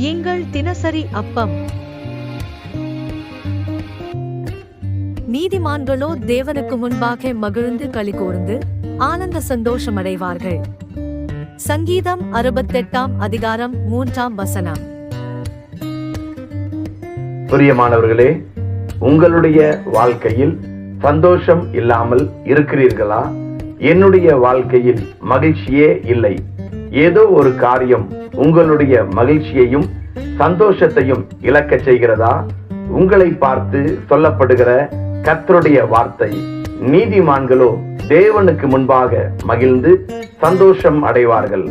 எங்கள் தினசரி அப்பம். நீதிமான்களோ தேவனுக்கு முன்பாக மகிழ்ந்து களி கூர்ந்து ஆனந்த சந்தோஷமடைவார்கள். சங்கீதம் அறுபத்தெட்டாம் அதிகாரம் மூன்றாம் வசனம். பிரியமானவர்களே உங்களுடைய வாழ்க்கையில் சந்தோஷம் இல்லாமல் இருக்கிறீர்களா? என்னுடைய வாழ்க்கையில் மகிழ்ச்சியே இல்லை. ஏதோ ஒரு காரியம் உங்களுடைய மகிழ்ச்சியையும் சந்தோஷத்தையும் இழக்க செய்கிறதா? உங்களை பார்த்து சொல்லப்படுகிற கத்தருடைய வார்த்தை நீதிமான்களோ தேவனுக்கு முன்பாக மகிழ்ந்து சந்தோஷம் அடைவார்கள்.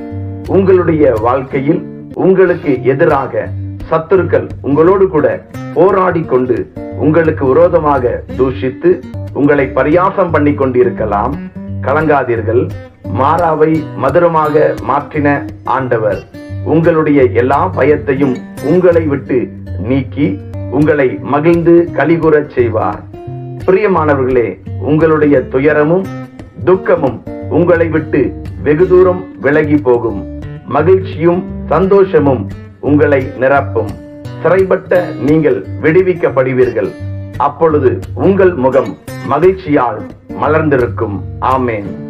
உங்களுடைய வாழ்க்கையில் உங்களுக்கு எதிராக சத்துருக்கள் உங்களோடு கூட போராடி கொண்டு உங்களுக்கு விரோதமாக தூஷித்து உங்களை பரியாசம் பண்ணி கொண்டிருக்கலாம். கலங்காதீர்கள். மாறாவை மதுரமாக மாற்றின ஆண்டவர். உங்களுடைய எல்லா பயத்தையும் உங்களை விட்டு நீக்கி உங்களை மகிழ்ந்து கலிகுறச் செய்வார். பிரியமானவர்களே உங்களுடைய துயரமும் துக்கமும் உங்களை விட்டு வெகு தூரம் விலகி போகும். மகிழ்ச்சியும் சந்தோஷமும் உங்களை நிரப்பும். சிறைப்பட்ட நீங்கள் விடுவிக்கப்படுவீர்கள். அப்பொழுது உங்கள் முகம் மகிழ்ச்சியால் மலர்ந்திருக்கும். ஆமேன்.